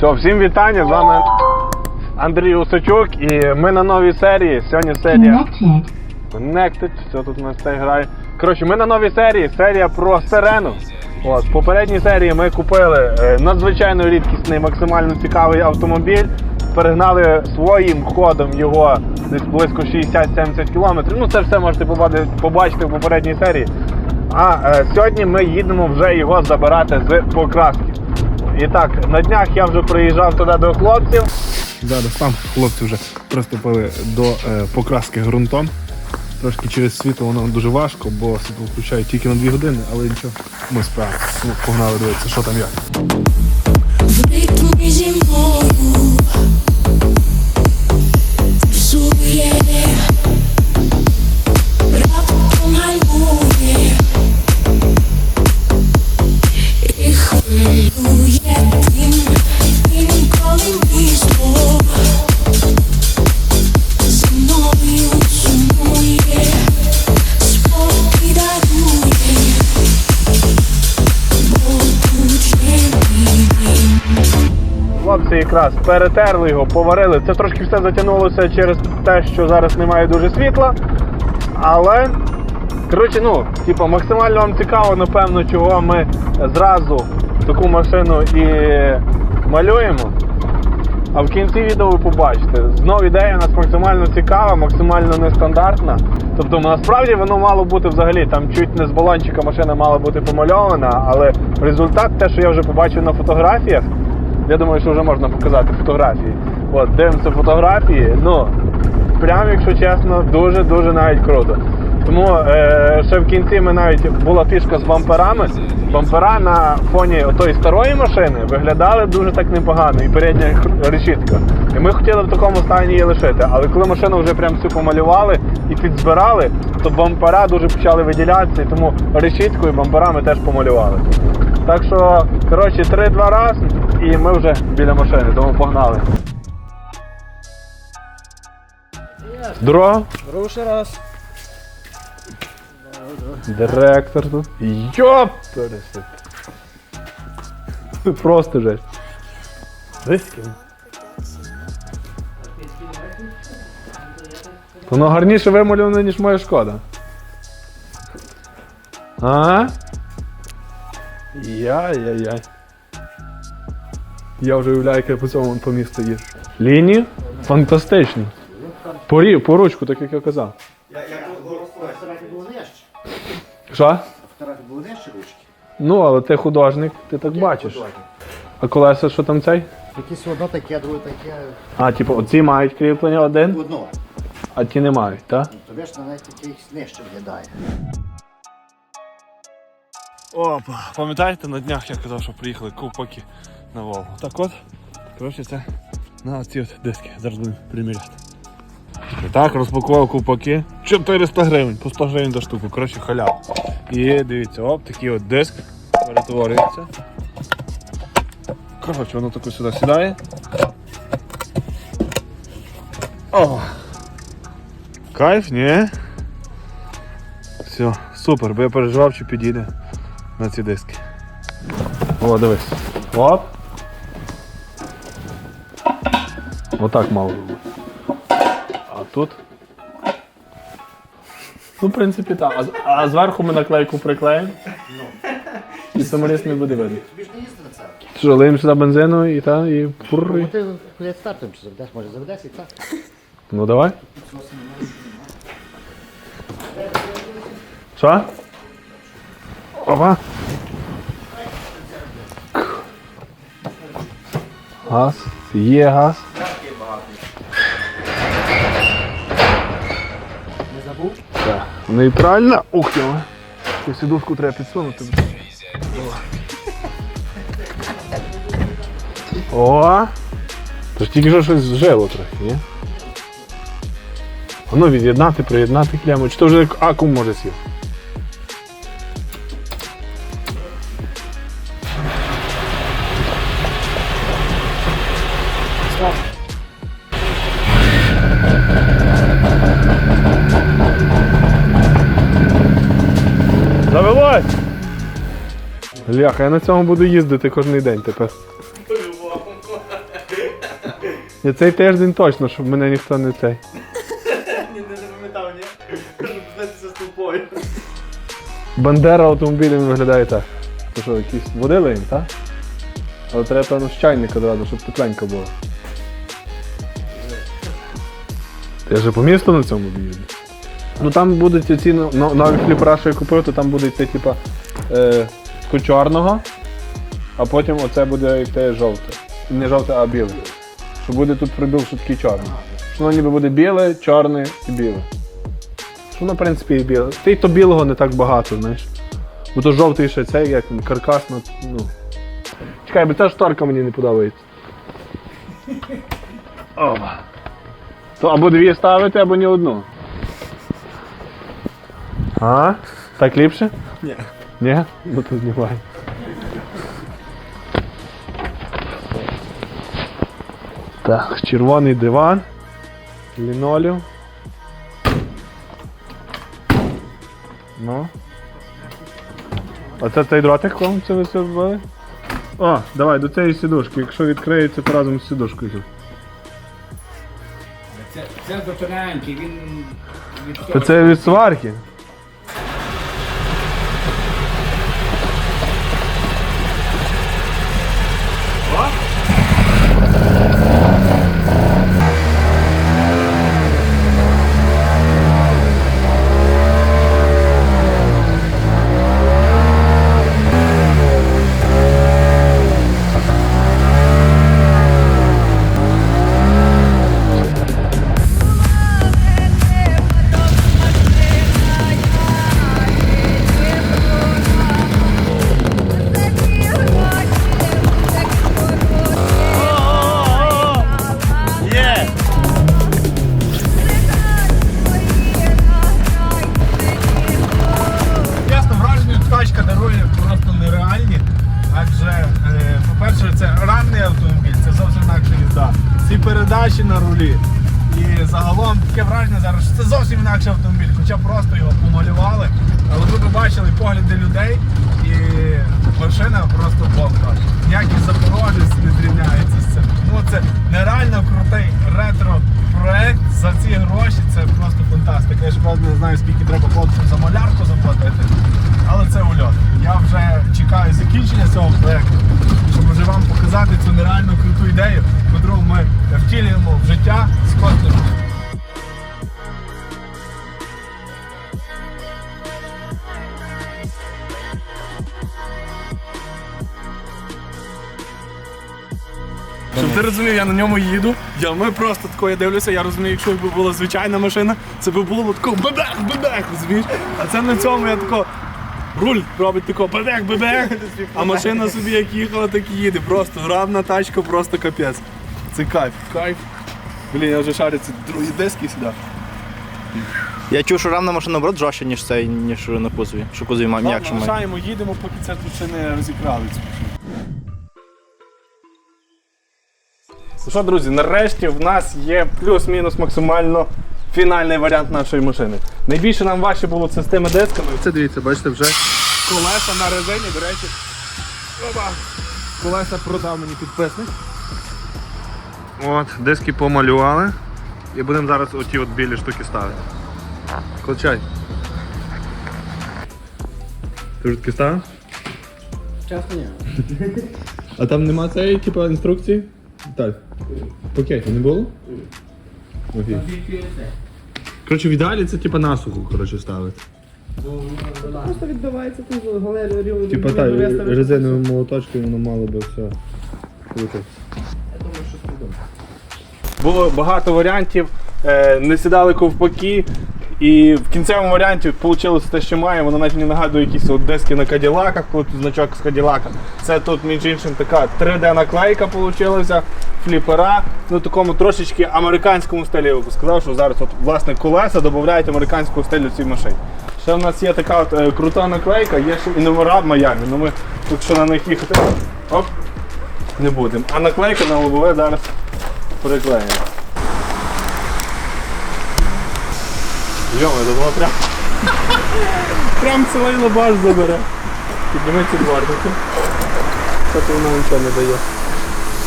Все, всім вітання. З вами Андрій Усачук і ми на новій серії. Сьогодні серія Connected. Connected. Все тут у нас це грає. Коротше, ми на новій серії. Серія про сирену. От, в попередній серії ми купили е, надзвичайно рідкісний, максимально цікавий автомобіль. Перегнали своїм ходом його десь близько 60-70 кілометрів. Ну, це все можете побачити в попередній серії. А е, сьогодні ми їдемо вже його забирати з покраски. І так, на днях я вже приїжджав туди до хлопців. Зараз там хлопці вже приступили до е, покраски ґрунтом. Трошки через світло воно дуже важко, бо світло включають тільки на 2 години, але нічого, ми справимося. Ну, погнали дивитися, що там як. Зі мною якраз перетерли його, поварили. Це трошки все затягнулося через те, що зараз немає дуже світла. Але, коротше, ну, типу, максимально вам цікаво, напевно, чого ми зразу таку машину і малюємо. А в кінці відео ви побачите. Знову ідея у нас максимально цікава, максимально нестандартна. Тобто насправді воно мало бути взагалі, там чуть не з балончика машина мала бути помальована, але результат, те, що я вже побачив на фотографіях, я думаю, що вже можна показати фотографії. От, дивимося фотографії. Ну, прям, якщо чесно, дуже-дуже навіть круто. Тому е, ще в кінці ми навіть була фішка з бамперами. Бампера на фоні тої старої машини виглядали дуже так непогано, і передня решітка. І ми хотіли в такому стані її лишити. Але коли машину вже прям всю помалювали і підзбирали, то бампера дуже почали виділятися, і тому решітку і бампера ми теж помалювали. Так що, коротше, три-два раз, і ми вже біля машини, тому погнали. Здорово. Руши раз. Директор тут. Йоп! Просто жесть. Диски. Воно гарніше вимальоване, ніж моя шкода. А? Яй-яй-яй. Я вже уявляю, як я по цьому по місту їжджу. Лінії фантастичні. По, рі- по ручку, так як я казав. Що? Фотографії були нижче ручки. Ну, але ти художник, ти так бачиш. А колеса, що там цей? Якісь одно таке, друге таке. А, типу, оці мають кріплення один, Одно. а ті не мають, так? Тобі ж навіть такий нижче виглядає. Опа, пам'ятаєте, на днях я казав, що приїхали ковпаки на Волгу. Так от, коротше, це на ці от диски. Зараз будемо приміряти. І так, розпакував ковпаки. 400 гривень, по 100 гривень за штуку, коротше, халява. І дивіться, оп, такий от диск перетворюється. Коротше, воно тако сюди сідає. О! Кайф, ні? Все, супер, бо я переживав, чи підійде на ці диски. О, дивись. Оп. Отак мало бути. А тут. Ну, в принципі, так. А, з- а зверху ми наклейку приклеїмо. І самоліт не буде видно. Тобі ж не їздити на це. Що, лиємо сюди бензину і та, і пур. Ну ти перед стартом чи заведеш, може заведеш і так. Ну давай. Що? Опа. Газ. Є газ. Нейтральна. Ух ти. Цю сідушку треба підсунути. О! Тож тільки що щось зжело трохи, ні? Воно від'єднати, приєднати кляму. Чи то вже акум може сів? Ляха, я на цьому буду їздити кожен день тепер. Я цей тиждень точно, щоб мене ніхто не цей. Ні, не запам'ятав, ні? Кажу, збитися з тобою. Бандера автомобілем виглядає так. То що, якісь водили їм, так? Але треба, певно, з чайника одразу, щоб тепленько було. Я вже по місту на цьому їду. Ну там будуть ці но- но- нові фліпера, що я купив, то там буде це типа е, таку чорного, а потім оце буде як те жовте. Не жовте, а біле. Що буде тут прибіл, що такий чорний. Що воно ніби буде біле, чорне і біле. Що воно, в принципі, і біле. Та й то білого не так багато, знаєш. Бо то жовтий ще цей, як він, каркасно, ну. Чекай, бо ця шторка мені не подобається. О. То або дві ставити, або ні одну. А? Так ліпше? Ні. Ні? Ну то знімай. Так, червоний диван. Лінолеум. Ну. Оце цей дротик, кому це ви все вбили? О, давай до цієї сідушки. Якщо відкриється, то разом з сідушкою. Це, це до тоненький, він від То це від сварки. Правда не знаю, скільки треба хлопцям за малярку заплатити. Але це ульот. Я вже чекаю закінчення цього проєкту, щоб вже вам показати цю нереально круту ідею, яку ми втілюємо в життя з кожним. Ти розумів, я на ньому їду. Я ми просто тако, я дивлюся, я розумію, якщо б була звичайна машина, це б було тако бебех, бебех, розумієш? А це на цьому я тако. Руль робить тако бебех, бебех, а машина собі як їхала, так і їде. Просто равна тачка, просто капець. Це кайф, кайф. Блін, я вже шарю ці другі диски сюди. Я чув, що рамна машина наоборот жорстче, ніж цей, ніж на кузові. Що кузові м'якше Ладно, має. лишаємо, їдемо, поки це тут ще не розікрали. цю машину. Що, друзі, нарешті в нас є плюс-мінус максимально фінальний варіант нашої машини. Найбільше нам важче було це з тими дисками. Це дивіться, бачите, вже колеса на резині, до речі. Опа! Колеса продав мені підписник. От, диски помалювали. І будемо зараз оті от білі штуки ставити. Колчай. Ти вже таки ставив? Часто ні. А там нема цієї, типу, інструкції? Так. В пакеті не було? Окей. Коротше, в ідеалі це типу насухо, коротше, ставити. Просто відбивається тут галерію. Типа так, резиновим молоточком воно мало би все. крутитися. Було багато варіантів, е, не сідали ковпаки. І в кінцевому варіанті вийшло те, що має. Воно навіть не нагадує якісь диски на каділаках, коли тут значок з каділака. Це тут, між іншим, така 3D-наклейка вийшла, фліпера, ну такому трошечки американському стилі. Я би сказав, що зараз от, власне колеса додають американського стилю цій машині. Ще в нас є така от, е, крута наклейка, є ще і номера Майамі. Ну ми тут що на них їхати оп, не будемо. А наклейка на лобове зараз приклеїмо. Йома, це було прям. Прям цілий лабаш забере. Підніми ці дворники. Що то воно нічого не дає.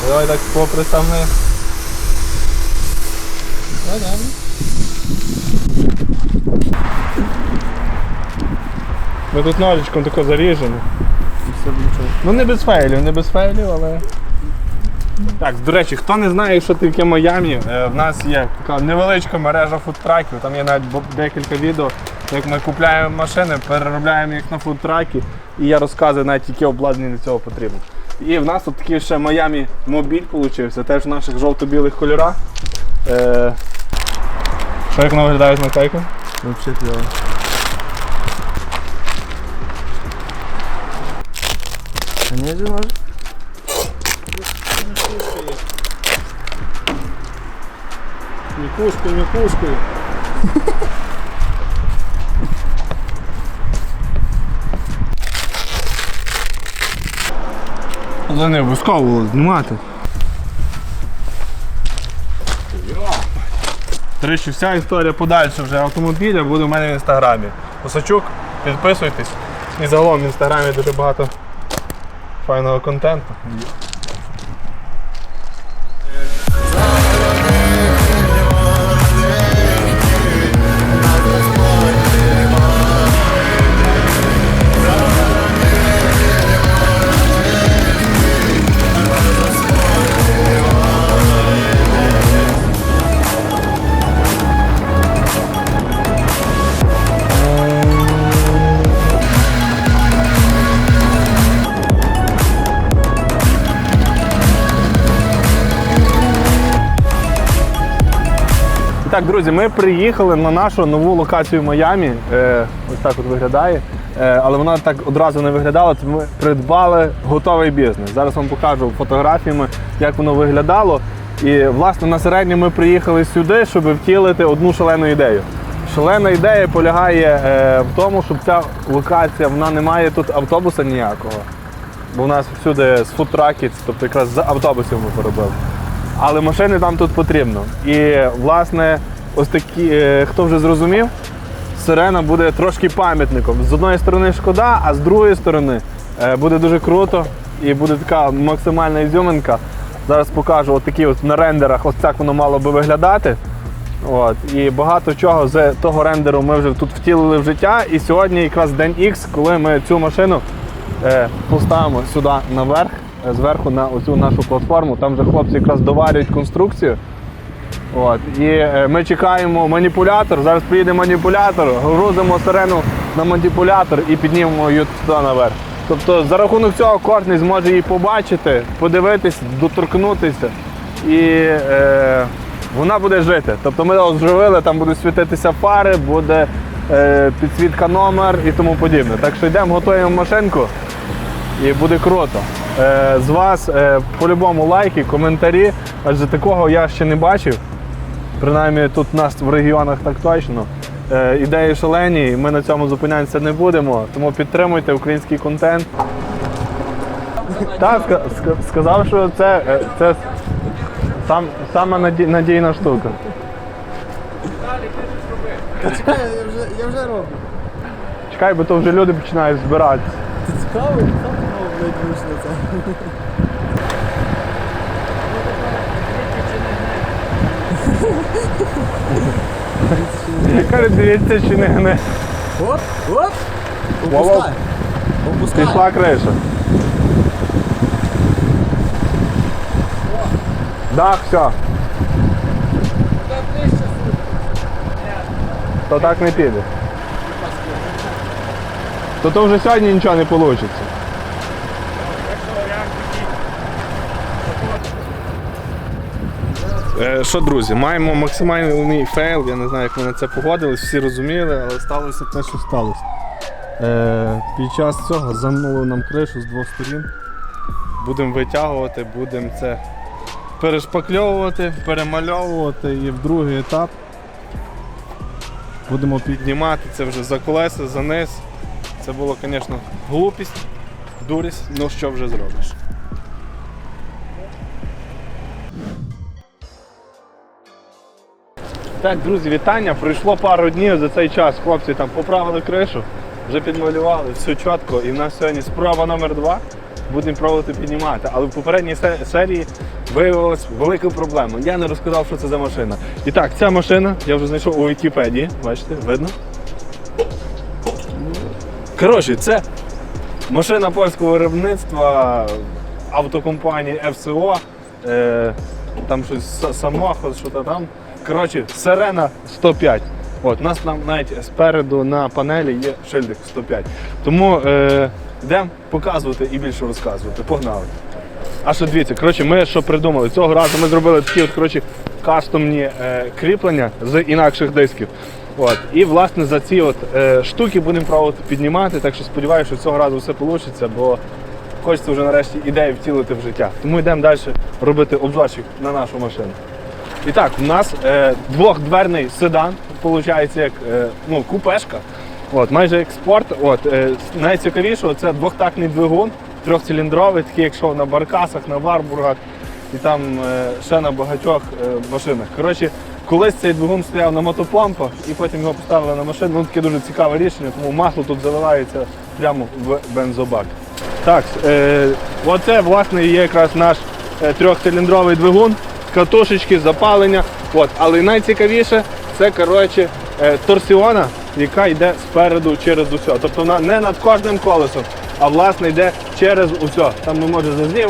Давай так попри саме. Ми тут ножичком тако заріжемо. Ну не без фейлів, не без фейлів, але. Так, до речі, хто не знає, що таке Майамі, е, в нас є така невеличка мережа фудтраків, там є навіть декілька відео, як ми купляємо машини, переробляємо їх на фудтраки, і я розказую навіть, яке обладнання для цього потрібно. І в нас тут такий ще Майамі мобіль получився, теж в наших жовто-білих кольорах. Е, що як воно виглядає з наклейкою? Взагалі кльово. Не може? Мікушкою, мікушкою. Але не обов'язково було знімати. До речі, вся історія подальше вже автомобіля буде у мене в інстаграмі. Осачук, підписуйтесь. І загалом в інстаграмі дуже багато файного контенту. Так, друзі, ми приїхали на нашу нову локацію в Майамі. Е, ось так от виглядає. Е, але вона так одразу не виглядала, тому ми придбали готовий бізнес. Зараз вам покажу фотографіями, як воно виглядало. І власне на середньо ми приїхали сюди, щоб втілити одну шалену ідею. Шалена ідея полягає е, в тому, щоб ця локація вона не має тут автобуса ніякого. Бо у нас всюди з фудтраки, тобто якраз з автобусів ми поробили. Але машини там тут потрібно. І власне, ось такі, е, хто вже зрозумів, сирена буде трошки пам'ятником. З одної сторони шкода, а з другої сторони е, буде дуже круто і буде така максимальна ізюминка. Зараз покажу от от на рендерах, ось так воно мало би виглядати. От. І багато чого з того рендеру ми вже тут втілили в життя. І сьогодні якраз день X, коли ми цю машину е, поставимо сюди наверх, е, зверху на оцю нашу платформу. Там вже хлопці якраз доварюють конструкцію. От. І е, ми чекаємо маніпулятор. Зараз приїде маніпулятор, грузимо сирену на маніпулятор і піднімемо її туди наверх. Тобто за рахунок цього кожен зможе її побачити, подивитись, доторкнутися. І е, вона буде жити. Тобто ми оживили, там будуть світитися фари, буде е, підсвітка номер і тому подібне. Так що йдемо, готуємо машинку і буде круто. Е, з вас е, по-любому лайки, коментарі, адже такого я ще не бачив. Принаймні тут у нас в регіонах так точно. Е, ідеї шалені, ми на цьому зупинятися не будемо. Тому підтримуйте український контент. Так, ска- ска- сказав, що це, е, це сам, сама наді- надійна штука. Чекай, я вже, я вже роблю. Чекай, бо то вже люди починають збиратися. Ти цікавий? Сам мав найбільше на це. Каже, дивіться, чи не гне. Оп, оп! Опускай. Опускай. Пішла криша. Да, все. То так не піде. То то вже сьогодні нічого не вийде. Е, Що, друзі, маємо максимальний фейл. Я не знаю, як ми на це погодились, всі розуміли, але сталося те, що сталося. Е, під час цього замнули нам кришу з двох сторін. Будемо витягувати, будемо це перешпакльовувати, перемальовувати і в другий етап будемо піднімати це вже за колеса, за низ. Це було, звісно, глупість, дурість, ну що вже зробиш. Так, друзі, вітання. Пройшло пару днів за цей час. Хлопці там поправили кришу, вже підмалювали, все чітко. І в нас сьогодні спроба номер два. Будемо пробувати піднімати. Але в попередній серії виявилась велика проблема. Я не розказав, що це за машина. І так, ця машина я вже знайшов у Вікіпедії. Бачите, видно? Коротше, це машина польського виробництва автокомпанії ФСО. Е, там щось са- самоход, що то там. Коротше, Сирена 105. От, у нас там навіть спереду на панелі є шильдик 105. Тому е, йдемо показувати і більше розказувати. Погнали. А що дивіться, коротше, ми що придумали? Цього разу ми зробили такі от, коротше, кастомні е, кріплення з інакших дисків. От. І власне за ці от, е, штуки будемо пробувати піднімати, так що сподіваюся, що цього разу все вийде, бо хочеться вже нарешті ідею втілити в життя. Тому йдемо далі робити обзорчик на нашу машину. І так, у нас е, двохдверний седан, виходить, як е, ну, купешка. От, майже як спорт. От, е, найцікавіше це двохтактний двигун, трьохциліндровий, такий, як що на баркасах, на варбургах і там е, ще на багатьох е, машинах. Коротше, колись цей двигун стояв на мотопомпах і потім його поставили на машину. Ну, таке дуже цікаве рішення, тому масло тут заливається прямо в бензобак. Так, е, оце власне є якраз наш е, трьохциліндровий двигун, катушечки, запалення. От. Але найцікавіше це коротше, е, торсіона, яка йде спереду через усе. Тобто вона не над кожним колесом, а власне йде через усе. Там ми може зазнів.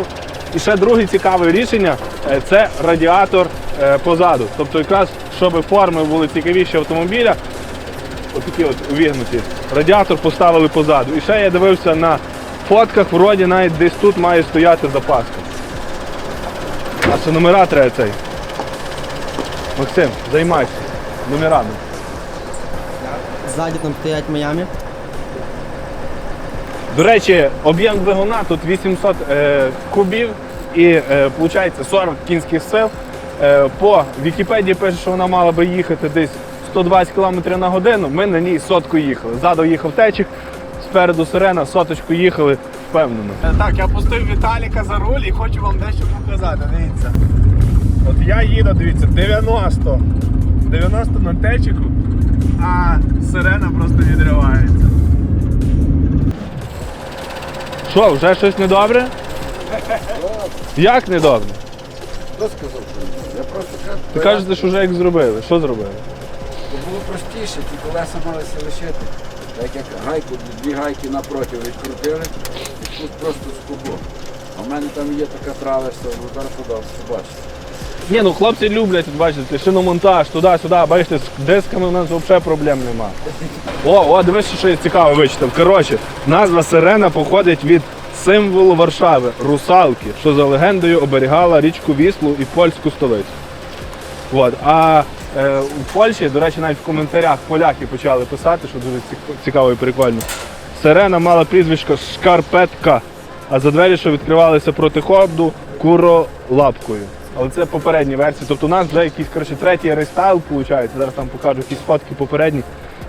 І ще друге цікаве рішення е, це радіатор е, позаду. Тобто, якраз щоб форми були цікавіші автомобіля, отакі от увігнуті. Радіатор поставили позаду. І ще я дивився на фотках, вроді навіть десь тут має стояти запаска. А це номера треба цей. Максим, займайся номерами. Ззаді там стоять Майами. До речі, об'єм двигуна тут 800 е, кубів і е, виходить 40 кінських сил. Е, по Вікіпедії пише, що вона мала би їхати десь 120 км на годину. Ми на ній сотку їхали. Ззаду їхав течик, спереду сирена, соточку їхали впевнено. Е, Так, я пустив Віталіка за руль і хочу вам дещо показати. Дивіться. От я їду, дивіться, 90. 90 на течику, а сирена просто відривається. Що, вже щось недобре? Як недобре? Хто сказав, що я просто кажу, Ти кажете, що вже як зробили. Що зробили? було простіше, ті колеса малися лишити. Так як гайку, дві гайки напроти відкрутили, і тут просто скубо. А в мене там є така траверса, удар подав, побачите. Ні, ну хлопці люблять, бачите, шиномонтаж, туди-сюди, бачите, з дисками у нас взагалі проблем нема. О, о, дивись, що я цікаво вичитав. Коротше, назва сирена походить від символу Варшави русалки, що за легендою оберігала річку Віслу і польську столицю. От. А у Польщі, до речі, навіть в коментарях поляки почали писати, що дуже цікаво і прикольно. Сирена мала прізвисько Шкарпетка, а за двері, що відкривалися проти ходу, куролапкою. Але це попередні версії. Тобто у нас вже якийсь коротше, третій рестайл, виходить. Зараз там покажу якісь фотки попередні.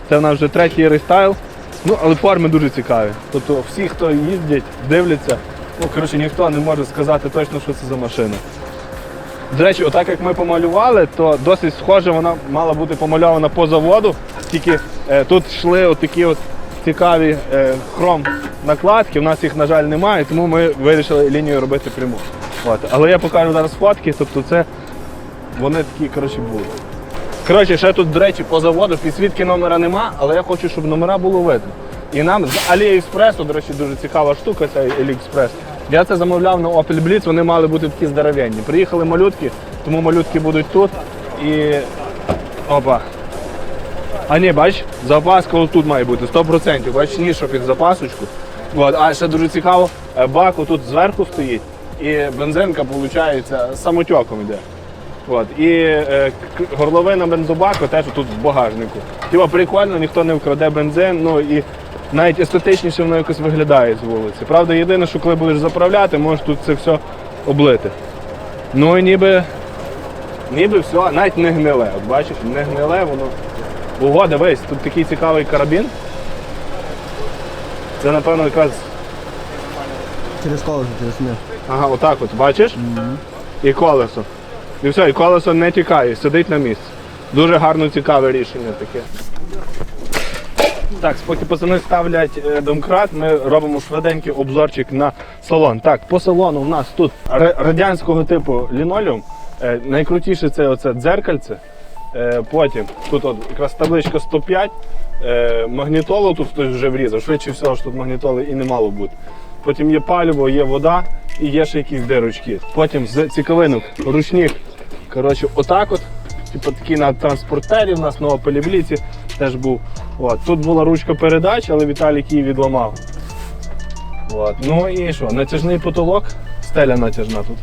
Це в нас вже третій рестайл. Ну, але форми дуже цікаві. Тобто всі, хто їздять, дивляться, ну коротше, ніхто не може сказати точно, що це за машина. До речі, отак як ми помалювали, то досить схоже вона мала бути помальована по заводу. Тільки е, тут йшли отакі от цікаві е, хром накладки. У нас їх, на жаль, немає, тому ми вирішили лінію робити пряму. От. Але я покажу зараз фотки, тобто це вони такі коротше, були. Коротше, ще тут, до речі, по заводу підсвітки номера нема, але я хочу, щоб номера було видно. І нам з Аліекспресу, до речі, дуже цікава штука, цей Аліекспрес. Я це замовляв на Opel Blitz, вони мали бути такі здоровенні. Приїхали малютки, тому малютки будуть тут. І. Опа. А ні, бач, запаска тут має бути 100%. Бач, ніша під запасочку. От. А ще дуже цікаво, е, бак тут зверху стоїть, і бензинка, виходить, самотьоком йде. От. І е, горловина бензобаку теж тут в багажнику. Типа прикольно, ніхто не вкраде бензин, ну і навіть естетичніше воно якось виглядає з вулиці. Правда, єдине, що коли будеш заправляти, можеш тут це все облити. Ну і ніби, ніби все, навіть не гниле. От бачиш, не гниле, воно. Ого, дивись, тут такий цікавий карабін. Це, напевно, якраз. Через колесо, через них. Ага, отак от, бачиш? І колесо. І все, і колесо не тікає, сидить на місці. Дуже гарно цікаве рішення таке. Так, поки пацани ставлять е, домкрат, ми робимо швиденький обзорчик на салон. Так, по салону в нас тут ра- радянського типу лінолеум. Е, найкрутіше це оце дзеркальце. Е, потім тут от якраз табличка 105. Е, магнітолу тут хтось вже врізав. Швидше всього, що тут магнітоли і не мало бути. Потім є паліво, є вода і є ще якісь дирочки. Потім з цікавинок ручник. Коротше, отак от. Типу такий на транспортері в нас на Opel теж був. От. Тут була ручка передач, але Віталік її відламав. От. Ну і що, натяжний потолок, стеля натяжна тут.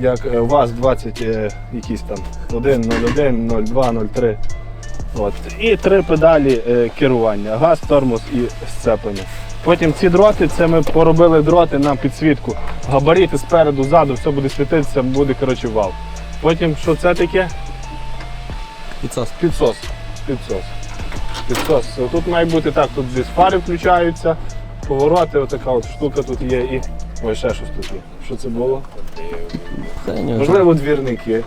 Як е, ВАЗ-20 е, якісь там 1, 01, 02, 03. От. І три педалі е, керування, газ, тормоз і сцеплення. Потім ці дроти, це ми поробили дроти на підсвітку. Габаріти спереду, ззаду, все буде світитися, буде коротше вау. Потім що це таке? Підсос. Підсос. Підсос. Підсос. Тут має бути так, тут зі фари включаються, повороти, отака от штука тут є і. Ой, ще щось тут є. Що це було? Це ні, Можливо, двірники.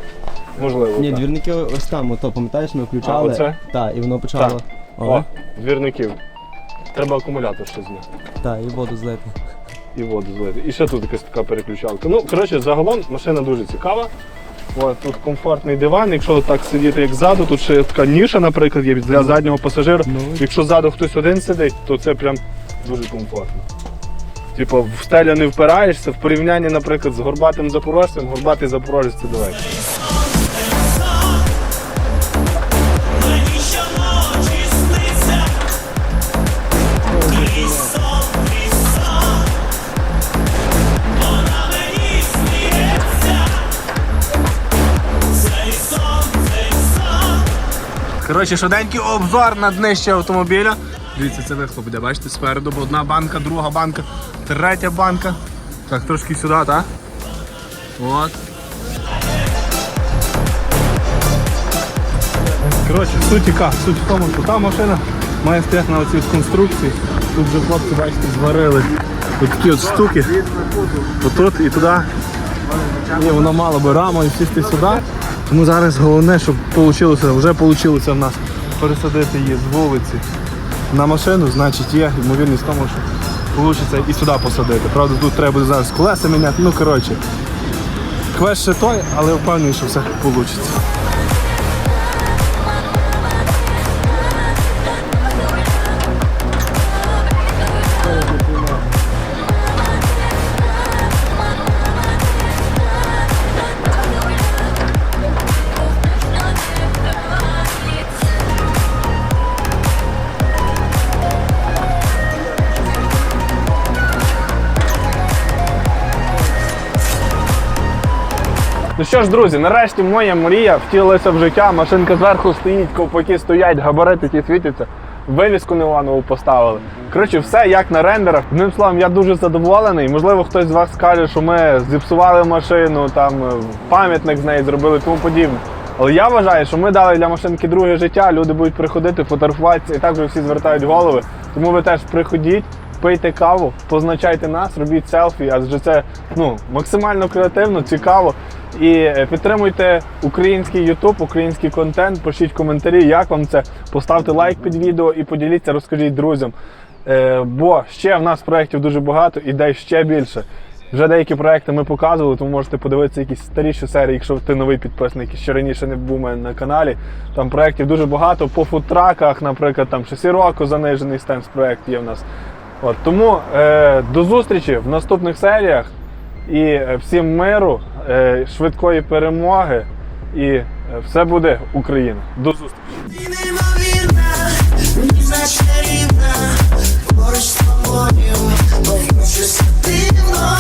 Можливо. Ні, так. двірники ось там, ото, пам'ятаєш, ми включали. А, оце? Так, і воно почало. Так. О, О, двірників. Треба акумулятор ще зняти. так, і воду злити. І воду злити. І ще тут якась така переключалка. Ну, коротше, загалом машина дуже цікава. От, тут комфортний диван, якщо так сидіти як ззаду, тут ще така ніша, наприклад, є для заднього пасажира. Ну. Якщо ззаду хтось один сидить, то це прям дуже комфортно. Типу, в стеля не впираєшся, в порівнянні, наприклад, з горбатим запорожцем, горбатий запорожець це далеко. Коротше, швиденький обзор на днище автомобіля. Дивіться, це вихлоп буде, бачите, спереду, бо одна банка, друга банка, третя банка. Так, трошки сюди, так? От. Коротше, суть яка? Суть в тому, що та машина має стояти на оцій конструкції. Тут вже хлопці, бачите, зварили от такі от штуки. Отут і туди. Ні, воно мало би рамою сісти сюди. Тому зараз головне, щоб вийшло, вже вийшло в нас пересадити її з вулиці на машину, значить є ймовірність тому, що вийде і сюди посадити. Правда, тут треба буде зараз колеса міняти. Ну коротше. Квест ще той, але впевнений, що все вийде. Ну що ж, друзі, нарешті моя мрія втілилася в життя. Машинка зверху стоїть, ковпаки стоять, габарити ті світяться. Вивіску неонову поставили. Коротше, все як на рендерах. Одним словом, я дуже задоволений. Можливо, хтось з вас скаже, що ми зіпсували машину, там е, пам'ятник з неї зробили, тому подібне. Але я вважаю, що ми дали для машинки друге життя. Люди будуть приходити, фотографуватися, і так вже всі звертають голови. Тому ви теж приходіть, пийте каву, позначайте нас, робіть селфі, адже це ну, максимально креативно, цікаво. І е, підтримуйте український YouTube, український контент, пишіть коментарі, як вам це. Поставте лайк під відео і поділіться, розкажіть друзям. Е, бо ще в нас проєктів дуже багато, ідей ще більше. Вже деякі проекти ми показували, тому можете подивитися якісь старіші серії, якщо ти новий підписник, і ще раніше не був у мене на каналі. Там проєктів дуже багато. По фудтраках, наприклад, там ще року занижений стенс проєкт є в нас. От, тому е, до зустрічі в наступних серіях і е, всім миру, е, швидкої перемоги, і е, все буде Україна. До зустрічі! Поруч з тобою, бо хочу дивно